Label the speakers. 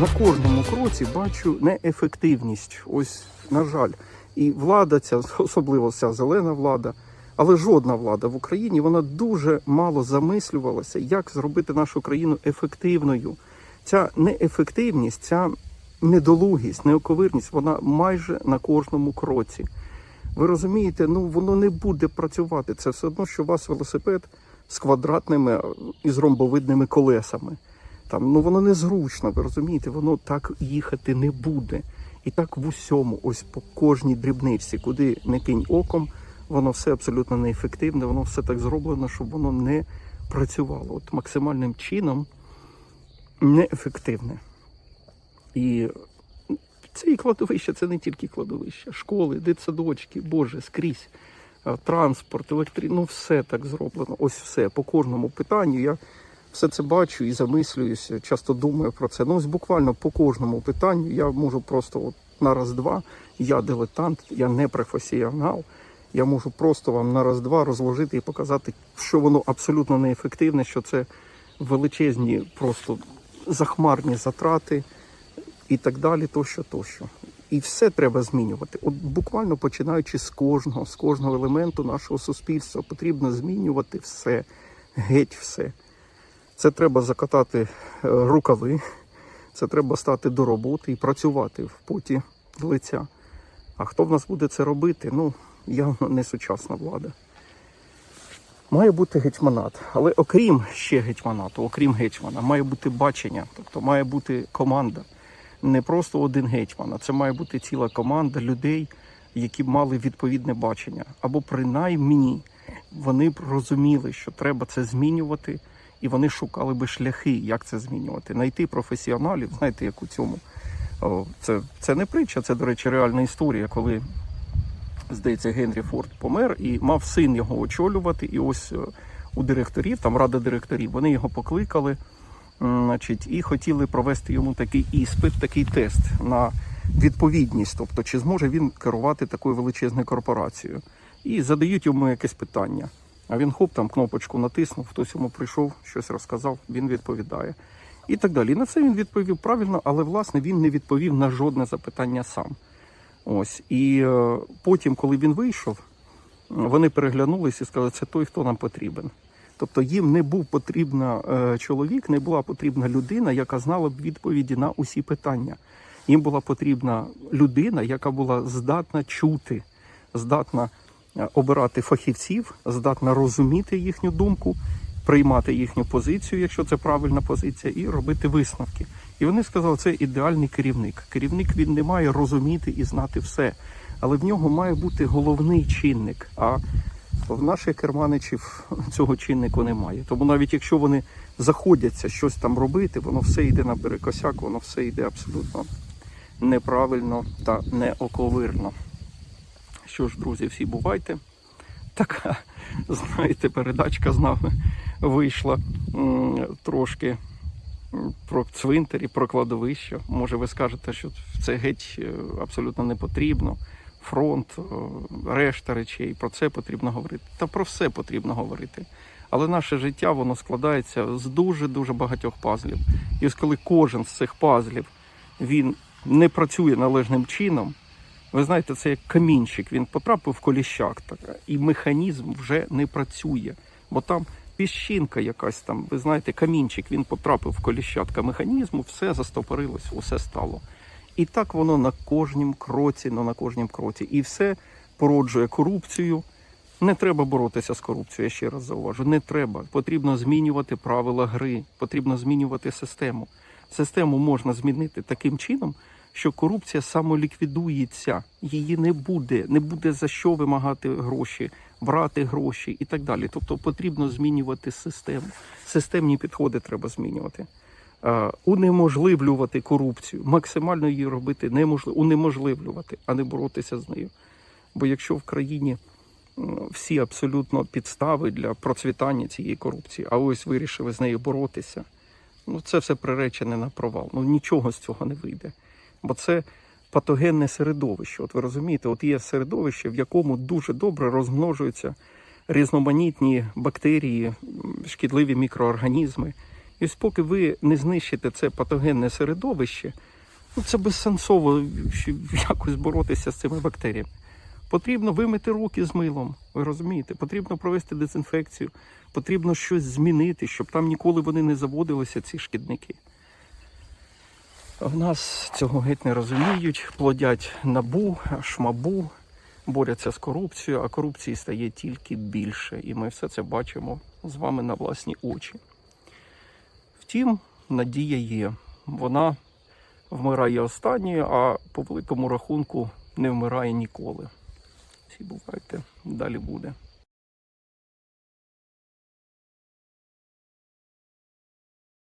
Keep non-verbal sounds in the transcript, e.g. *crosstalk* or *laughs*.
Speaker 1: на кожному кроці бачу неефективність. Ось, на жаль, і влада ця, *laughs* особливо ця зелена влада, але жодна влада в Україні вона дуже мало замислювалася, як зробити нашу країну ефективною. Ця неефективність, ця недолугість, неоковирність, вона майже на кожному кроці. Ви розумієте, ну воно не буде працювати. Це все одно, що у вас велосипед з квадратними і з ромбовидними колесами. Там ну воно незручно, ви розумієте, воно так їхати не буде. І так в усьому, ось по кожній дрібничці, куди не кинь оком, воно все абсолютно неефективне, воно все так зроблено, щоб воно не працювало. От максимальним чином неефективне. І це і кладовище, це не тільки кладовище, школи, дитсадочки, Боже, скрізь. Транспорт, електрі... ну все так зроблено. Ось все. По кожному питанню я все це бачу і замислююся, часто думаю про це. Ну, ось буквально по кожному питанню я можу просто от на раз-два. Я дилетант, я не професіонал. Я можу просто вам на раз-два розложити і показати, що воно абсолютно неефективне, що це величезні, просто захмарні затрати і так далі, тощо, тощо. І все треба змінювати. От буквально починаючи з кожного, з кожного елементу нашого суспільства, потрібно змінювати все, геть все. Це треба закатати е, рукави, це треба стати до роботи і працювати в поті лиця. А хто в нас буде це робити? Ну, явно не сучасна влада. Має бути гетьманат, але окрім ще гетьманату, окрім гетьмана, має бути бачення, тобто має бути команда. Не просто один гетьман, а це має бути ціла команда людей, які мали відповідне бачення. Або принаймні вони розуміли, що треба це змінювати, і вони шукали би шляхи, як це змінювати. Найти професіоналів, знаєте, як у цьому. Це, це не притча, це, до речі, реальна історія, коли здається, Генрі Форд помер і мав син його очолювати. І ось е, у директорів, там рада директорів, вони його покликали, значить, і хотіли провести йому такий іспит, такий тест на відповідність, тобто чи зможе він керувати такою величезною корпорацією. І задають йому якесь питання. А він хоп, там кнопочку натиснув, хтось йому прийшов, щось розказав, він відповідає. І так далі. І на це він відповів правильно, але власне він не відповів на жодне запитання сам. Ось і е, потім, коли він вийшов, вони переглянулися і сказали, це той, хто нам потрібен. Тобто їм не був потрібна е, чоловік, не була потрібна людина, яка знала б відповіді на усі питання. Їм була потрібна людина, яка була здатна чути, здатна обирати фахівців, здатна розуміти їхню думку, приймати їхню позицію, якщо це правильна позиція, і робити висновки. І вони сказали, це ідеальний керівник. Керівник він не має розуміти і знати все, але в нього має бути головний чинник. А в наших керманичів цього чиннику немає. Тому навіть якщо вони заходяться щось там робити, воно все йде на перекосяк, воно все йде абсолютно неправильно та неоковирно. Що ж, друзі, всі бувайте. Така, *laughs* знаєте, передачка з нами вийшла трошки про цвинтар і про кладовище. Може, ви скажете, що це геть е, абсолютно не потрібно. Фронт, решта речей, про це потрібно говорити. Та про все потрібно говорити. Але наше життя воно складається з дуже-дуже багатьох пазлів. І ось коли кожен з цих пазлів він не працює належним чином, ви знаєте, це як камінчик, він потрапив в коліщак, і механізм вже не працює. Бо там піщинка якась там, ви знаєте, камінчик, він потрапив в коліщатка механізму, все застопорилось, усе стало. І так воно на кожнім кроці, ну на кожнім кроці. І все породжує корупцію. Не треба боротися з корупцією, я ще раз зауважу. Не треба. Потрібно змінювати правила гри, потрібно змінювати систему. Систему можна змінити таким чином, що корупція самоліквідується, її не буде, не буде за що вимагати гроші, брати гроші і так далі. Тобто потрібно змінювати систему. Системні підходи треба змінювати. Е, Унеможливлювати корупцію, максимально її робити неможливо, унеможливлювати, а не боротися з нею. Бо якщо в країні всі абсолютно підстави для процвітання цієї корупції, а ось вирішили з нею боротися, ну це все приречене на провал. Ну нічого з цього не вийде. Бо це патогенне середовище. От ви розумієте, от є середовище, в якому дуже добре розмножуються різноманітні бактерії, шкідливі мікроорганізми. І ось поки ви не знищите це патогенне середовище, ну це безсенсово якось боротися з цими бактеріями. Потрібно вимити руки з милом, ви розумієте? Потрібно провести дезінфекцію, потрібно щось змінити, щоб там ніколи вони не заводилися, ці шкідники. В нас цього геть не розуміють, плодять набу, шмабу, борються з корупцією, а корупції стає тільки більше. І ми все це бачимо з вами на власні очі. Втім, надія є. Вона вмирає останньою, а по великому рахунку не вмирає ніколи. Всі бувайте, далі буде.